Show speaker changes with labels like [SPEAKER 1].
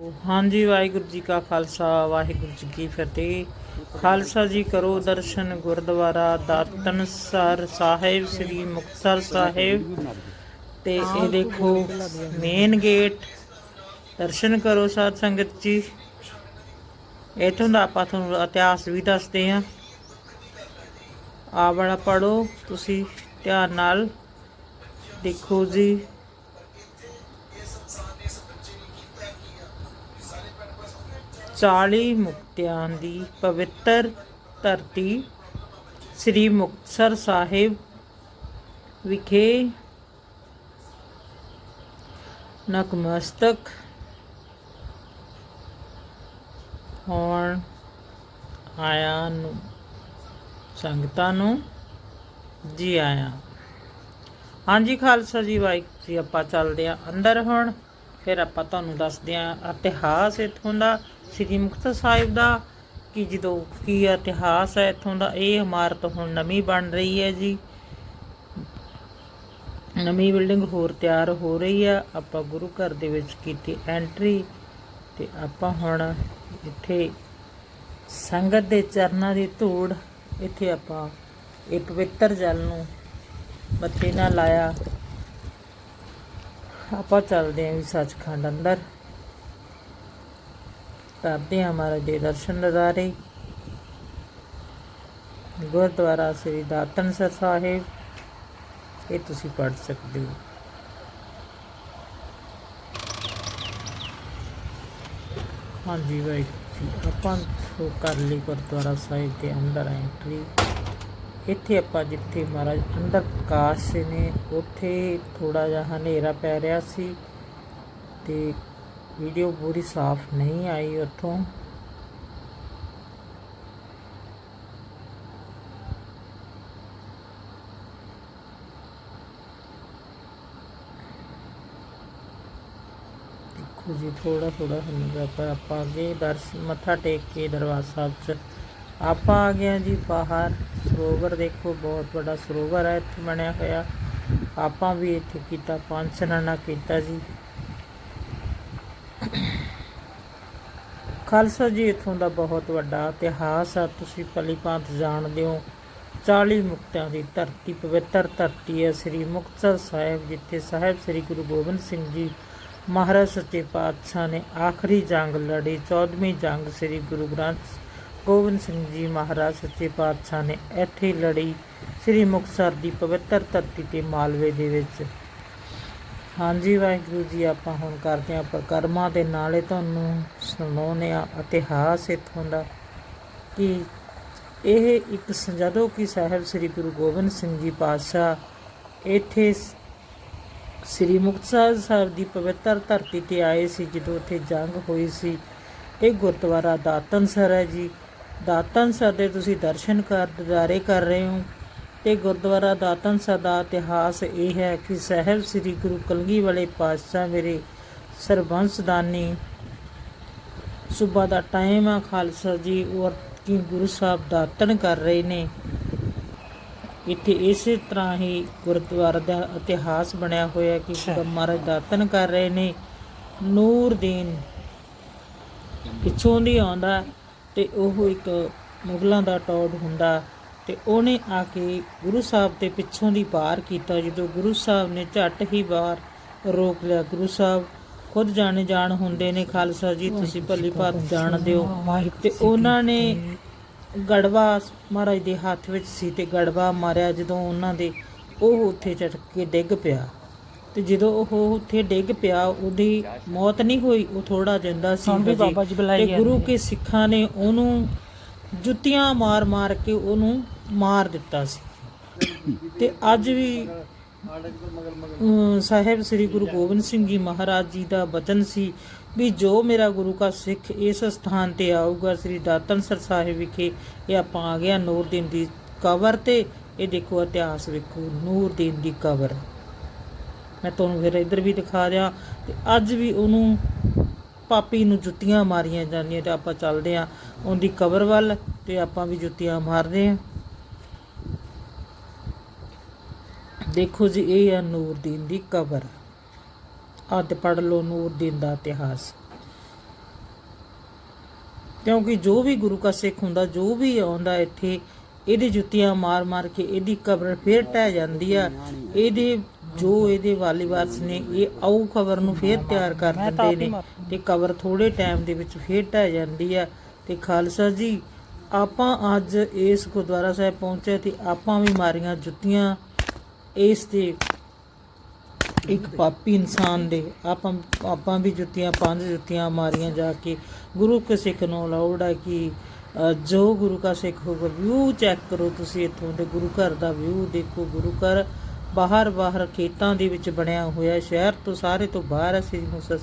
[SPEAKER 1] ਹਾਂਜੀ, ਵਾਹਿਗੁਰੂ ਜੀ ਕਾ ਖਾਲਸਾ, ਵਾਹਿਗੁਰੂ ਜੀ ਕੀ ਫਤਿਹ। ਖਾਲਸਾ ਜੀ ਕਰੋ ਦਰਸ਼ਨ ਗੁਰਦੁਆਰਾ ਦਾਤਨਸਰ ਸਾਹਿਬ, ਸ੍ਰੀ ਮੁਕਤਸਰ ਸਾਹਿਬ। ਤੇ ਇਹ ਦੇਖੋ ਮੇਨ ਗੇਟ ਦਰਸ਼ਨ ਕਰੋ ਸਾਧ ਸੰਗਤ ਜੀ। ਇਥੋਂ ਦਾ ਆਪਾਂ ਤੁਹਾਨੂੰ ਇਤਿਹਾਸ ਵੀ ਦੱਸਦੇ ਹਾਂ। ਆ ਬੜਾ ਪੜੋ ਤੁਸੀਂ ਧਿਆਨ ਨਾਲ ਦੇਖੋ ਜੀ। ਚਾਲੀ ਮੁਕਤਿਆਂ ਦੀ ਪਵਿੱਤਰ ਧਰਤੀ ਸ੍ਰੀ ਮੁਕਤਸਰ ਸਾਹਿਬ ਵਿਖੇ ਨਕਮਸਤਕ ਹੋਣ ਆਇਆ ਨੂੰ, ਸੰਗਤਾਂ ਨੂੰ ਜੀ ਆਇਆ। ਹਾਂਜੀ ਖਾਲਸਾ ਜੀ, ਵਾਹਿਗੁਰੂ ਜੀ, ਆਪਾਂ ਚੱਲਦੇ ਆ ਅੰਦਰ ਹੁਣ। ਫਿਰ ਆਪਾਂ ਤੁਹਾਨੂੰ ਦੱਸਦੇ ਹਾਂ ਇਤਿਹਾਸ ਇੱਥੋਂ ਦਾ, ਸ੍ਰੀ ਮੁਕਤਸਰ ਸਾਹਿਬ ਦਾ, ਕਿ ਜਦੋਂ ਕੀ ਇਤਿਹਾਸ ਹੈ ਇੱਥੋਂ ਦਾ, ਇਹ ਇਮਾਰਤ ਹੁਣ ਨਵੀਂ ਬਣ ਰਹੀ ਹੈ ਜੀ। ਨਵੀਂ ਬਿਲਡਿੰਗ ਹੋਰ ਤਿਆਰ ਹੋ ਰਹੀ ਆ ਆਪਾਂ ਗੁਰੂ ਘਰ ਦੇ ਵਿੱਚ ਕੀਤੀ ਐਂਟਰੀ ਤੇ ਆਪਾਂ ਹੁਣ ਇੱਥੇ ਸੰਗਤ ਦੇ ਚਰਨਾਂ ਦੀ ਧੂੜ, ਇੱਥੇ ਆਪਾਂ ਇਹ ਪਵਿੱਤਰ ਜਲ ਨੂੰ ਮੱਥੇ ਨਾਲ ਲਾਇਆ। ਆਪਾਂ ਚੱਲਦੇ ਆਂ ਵੀ ਸੱਚਖੰਡ ਅੰਦਰ। ਕਰਦੇ ਹਾਂ ਮਹਾਰਾਜ ਦੇ ਦਰਸ਼ਨ ਨਜ਼ਾਰੇ। ਗੁਰਦੁਆਰਾ ਸ੍ਰੀ ਦਾਤਨਸਰ ਸਾਹਿਬ, ਇਹ ਤੁਸੀਂ ਪੜ ਸਕਦੇ ਹੋ। ਹਾਂਜੀ ਬਾਈ ਜੀ, ਆਪਾਂ ਕਰ ਲਈ ਗੁਰਦੁਆਰਾ ਸਾਹਿਬ ਦੇ ਅੰਦਰ ਐਂਟਰੀ ਇੱਥੇ ਆਪਾਂ ਜਿੱਥੇ ਮਹਾਰਾਜ ਅੰਦਰ ਪ੍ਰਕਾਸ਼ ਨੇ, ਉੱਥੇ ਥੋੜਾ ਜਿਹਾ ਹਨੇਰਾ ਪੈ ਰਿਹਾ ਸੀ ਤੇ ਵੀਡੀਓ ਪੂਰੀ ਸਾਫ਼ ਨਹੀਂ ਆਈ ਉੱਥੋਂ। ਦੇਖੋ ਜੀ ਥੋੜਾ ਥੋੜਾ ਹਨੇਰਾ ਪਰ ਆਪਾਂ ਅੱਗੇ ਦਰਸ਼, ਮੱਥਾ ਟੇਕ ਕੇ ਦਰਬਾਰ ਸਾਹਿਬ ਚ ਆਪਾਂ ਆ ਗਏ ਜੀ ਬਾਹਰ। ਸਰੋਵਰ ਦੇਖੋ, ਬਹੁਤ ਵੱਡਾ ਸਰੋਵਰ ਹੈ, ਇੱਥੇ ਬਣਿਆ ਹੋਇਆ। ਆਪਾਂ ਵੀ ਇੱਥੇ ਕੀਤਾ, ਪੰਜ ਇਸ਼ਨਾਨਾ ਕੀਤਾ ਜੀ। ਖਾਲਸਾ ਜੀ, ਇਥੋਂ ਦਾ ਬਹੁਤ ਵੱਡਾ ਇਤਿਹਾਸ ਆ। ਤੁਸੀਂ ਪਲੀ ਭਾਂਤ ਜਾਣਦੇ ਹੋ 40 ਮੁਕਤਿਆਂ ਦੀ ਧਰਤੀ, ਪਵਿੱਤਰ ਧਰਤੀ ਹੈ ਸ੍ਰੀ ਮੁਕਤਸਰ ਸਾਹਿਬ, ਜਿੱਥੇ ਸਾਹਿਬ ਸ੍ਰੀ ਗੁਰੂ ਗੋਬਿੰਦ ਸਿੰਘ ਜੀ ਮਹਾਰਾਜ ਸੱਚੇ ਪਾਤਸ਼ਾਹ ਨੇ ਆਖਰੀ ਜੰਗ ਲੜੀ 14ਵੀਂ ਜੰਗ ਸ੍ਰੀ ਗੁਰੂ ਗ੍ਰੰਥ ਗੋਬਿੰਦ ਸਿੰਘ ਜੀ ਮਹਾਰਾਜ ਸੱਚੇ ਪਾਤਸ਼ਾਹ ਨੇ ਇੱਥੇ ਲੜੀ ਸ੍ਰੀ ਮੁਕਤਸਰ ਦੀ ਪਵਿੱਤਰ ਧਰਤੀ ਤੇ ਮਾਲਵੇ ਦੇ ਵਿੱਚ। ਹਾਂਜੀ, ਵਾਹਿਗੁਰੂ ਜੀ, ਆਪਾਂ ਹੁਣ ਕਰਦੇ ਹਾਂ ਪ੍ਰਕਰਮਾਂ ਦੇ ਨਾਲੇ ਤੁਹਾਨੂੰ ਸੁਣਾਉਂਦੇ ਆ ਇਤਿਹਾਸ ਇਥੋਂ ਦਾ ਕਿ ਇਹ ਇੱਕ ਜਦੋਂ ਕਿ ਸਾਹਿਬ ਸ੍ਰੀ ਗੁਰੂ ਗੋਬਿੰਦ ਸਿੰਘ ਜੀ ਪਾਤਸ਼ਾਹ ਇੱਥੇ ਸ੍ਰੀ ਮੁਕਤਸਰ ਸਾਹਿਬ ਦੀ ਪਵਿੱਤਰ ਧਰਤੀ ਤੇ ਆਏ ਸੀ, ਜਦੋਂ ਉੱਥੇ ਜੰਗ ਹੋਈ ਸੀ, ਇਹ ਗੁਰਦੁਆਰਾ ਦਾਤਨਸਰ ਹੈ ਜੀ। ਦਾਤਨਸਰ ਦੇ ਤੁਸੀਂ ਦਰਸ਼ਨ ਕਰ ਦਿਦਾਰੇ ਕਰ ਰਹੇ ਹੋ। ਤੇ ਗੁਰਦੁਆਰਾ ਦਾਤਨਸਰ ਦਾ ਇਤਿਹਾਸ ਇਹ ਹੈ ਕਿ ਸਾਹਿਬ ਸ੍ਰੀ ਗੁਰੂ ਕਲਗੀ ਵਾਲੇ ਪਾਤਸ਼ਾਹ ਮੇਰੇ ਸਰਬੰਸਦਾਨੀ। ਸੁਬਾ ਦਾ ਟਾਈਮ ਆ ਖਾਲਸਾ ਜੀ ਔਰ ਕਿ ਗੁਰੂ ਸਾਹਿਬ ਦਾਤਨ ਕਰ ਰਹੇ ਨੇ। ਇੱਥੇ ਇਸੇ ਤਰ੍ਹਾਂ ਹੀ ਗੁਰਦੁਆਰਾ ਦਾ ਇਤਿਹਾਸ ਬਣਿਆ ਹੋਇਆ ਕਿ ਮਹਾਰਾਜ ਦਾਤਨ ਕਰ ਰਹੇ ਨੇ। ਨੂਰਦੀਨ ਪਿੱਛੋਂ ਦੀ ਆਉਂਦਾ। ਤੇ ਉਹ ਇੱਕ ਮੁਗਲਾਂ ਦਾ ਟੌਡ ਹੁੰਦਾ ਤੇ ਉਹਨੇ ਆ ਕੇ ਗੁਰੂ ਸਾਹਿਬ ਦੇ ਪਿੱਛੋਂ ਦੀ ਪਾਰ ਕੀਤਾ। ਜਦੋਂ ਗੁਰੂ ਸਾਹਿਬ ਨੇ ਝੱਟ ਹੀ ਬਾਹਰ ਰੋਕ ਲਿਆ। ਗੁਰੂ ਸਾਹਿਬ ਖੁਦ ਜਾਣੇ ਜਾਣ ਹੁੰਦੇ ਨੇ ਖਾਲਸਾ ਜੀ ਤੁਸੀਂ ਭਲੀ ਭਾਤ ਜਾਣਦੇ ਹੋ। ਤੇ ਉਹਨਾਂ ਨੇ ਗੜਵਾ ਮਹਾਰਾਜ ਦੇ ਹੱਥ ਵਿੱਚ ਸੀ ਤੇ ਗੜਵਾ ਮਾਰਿਆ। ਜਦੋਂ ਉਹਨਾਂ ਦੇ ਉਹ ਉੱਥੇ ਚੜ ਕੇ ਡਿੱਗ ਪਿਆ। ਤੇ ਜਦੋਂ ਉਹ ਉੱਥੇ ਡਿੱਗ ਪਿਆ ਉਹਦੀ ਮੌਤ ਨਹੀਂ ਹੋਈ ਉਹ ਥੋੜਾ ਜਿੰਦਾ ਸੀ
[SPEAKER 2] ਵੀ
[SPEAKER 1] ਹਜੇ।
[SPEAKER 2] ਬਾਬਾ ਜੀ ਬੁਲਾਈ
[SPEAKER 1] ਤੇ ਗੁਰੂ ਕੇ ਸਿੱਖਾਂ ਨੇ ਉਹਨੂੰ ਜੁੱਤੀਆਂ ਮਾਰ ਮਾਰ ਕੇ ਉਹਨੂੰ ਮਾਰ ਦਿੱਤਾ ਸੀ। ਤੇ ਅੱਜ ਵੀ ਸਾਹਿਬ ਸ੍ਰੀ ਗੁਰੂ ਗੋਬਿੰਦ ਸਿੰਘ ਜੀ ਮਹਾਰਾਜ ਜੀ ਦਾ ਬਚਨ ਸੀ ਵੀ ਜੋ ਮੇਰਾ ਗੁਰੂ ਕਾ ਸਿੱਖ ਇਸ ਸਥਾਨ ਤੇ ਆਊਗਾ ਸ੍ਰੀ ਦਾਤਨਸਰ ਸਾਹਿਬ ਵਿਖੇ ਇਹ ਆਪਾਂ ਆ ਗਿਆ ਨੂਰਦੀਨ ਦੀ ਕਬਰ ਤੇ। ਇਹ ਦੇਖੋ ਇਤਿਹਾਸ ਵੇਖੋ ਨੂਰਦੀਨ ਦੀ ਕਬਰ। ਮੈਂ ਤੁਹਾਨੂੰ ਫਿਰ ਇੱਧਰ ਵੀ ਦਿਖਾ ਰਿਹਾ ਤੇ ਅੱਜ ਵੀ ਉਹਨੂੰ ਪਾਪੀ ਨੂੰ ਜੁੱਤੀਆਂ ਮਾਰੀਆਂ ਜਾਂਦੀਆਂ ਤੇ ਆਪਾਂ ਚੱਲਦੇ ਆਂ ਉਹਦੀ ਕਬਰ ਵੱਲ ਤੇ ਆਪਾਂ ਵੀ ਜੁੱਤੀਆਂ ਮਾਰਦੇ ਆਂ ਦੇਖੋ ਜੀ, ਇਹ ਹੈ ਨੂਰਦੀਨ ਦੀ ਕਬਰ। ਆਹ ਤੇ ਪੜ ਲਓ, ਨੂਰਦੀਨ ਦਾ ਇਤਿਹਾਸ। ਕਿਉਂਕਿ ਜੋ ਵੀ ਗੁਰੂ ਕਾ ਸਿੱਖ ਹੁੰਦਾ, ਜੋ ਵੀ ਆਉਂਦਾ ਇੱਥੇ, ਇਹਦੀ ਜੁੱਤੀਆਂ ਮਾਰ ਮਾਰ ਕੇ ਇਹਦੀ ਕਬਰ ਫੇਰ ਟਹਿ ਜਾਂਦੀ ਆ। ਇਹਦੇ ਜੋ ਇਹਦੇ ਵਾਲੀ ਵਾਰਸ ਨੇ ਇਹ ਆਉ ਕਬਰ ਨੂੰ ਫੇਰ ਤਿਆਰ ਕਰ ਦਿੰਦੇ ਨੇ ਤੇ ਕਬਰ ਥੋੜੇ ਟਾਈਮ ਦੇ ਵਿੱਚ ਫੇਰ ਟਹਿ ਜਾਂਦੀ ਆ। ਤੇ ਖਾਲਸਾ ਜੀ ਆਪਾਂ ਅੱਜ ਇਸ ਗੁਰਦੁਆਰਾ ਸਾਹਿਬ ਪਹੁੰਚੇ ਤੇ ਆਪਾਂ ਵੀ ਮਾਰੀਆਂ ਜੁੱਤੀਆਂ। ਇਸ ਦੇ ਇੱਕ ਪਾਪੀ ਇਨਸਾਨ ਦੇ ਆਪਾਂ ਆਪਾਂ ਵੀ ਜੁੱਤੀਆਂ ਪੰਜ ਜੁੱਤੀਆਂ ਮਾਰੀਆਂ ਜਾ ਕੇ। ਗੁਰੂ ਕੇ ਸਿੱਖ ਨੂੰ ਹੈ ਕਿ ਜੋ ਗੁਰੂ ਕਾ ਸਿੱਖ ਹੋਗਾ ਵਿਊ ਚੈੱਕ ਕਰੋ ਤੁਸੀਂ ਇੱਥੋਂ ਦੇ ਗੁਰੂ ਘਰ ਦਾ ਵਿਊ ਦੇਖੋ ਗੁਰੂ ਘਰ ਬਾਹਰ ਬਾਹਰ ਖੇਤਾਂ ਦੇ ਵਿੱਚ ਬਣਿਆ ਹੋਇਆ ਸ਼ਹਿਰ ਤੋਂ ਸਾਰੇ ਤੋਂ ਬਾਹਰ ਅਸੀਂ ਸ੍ਰੀ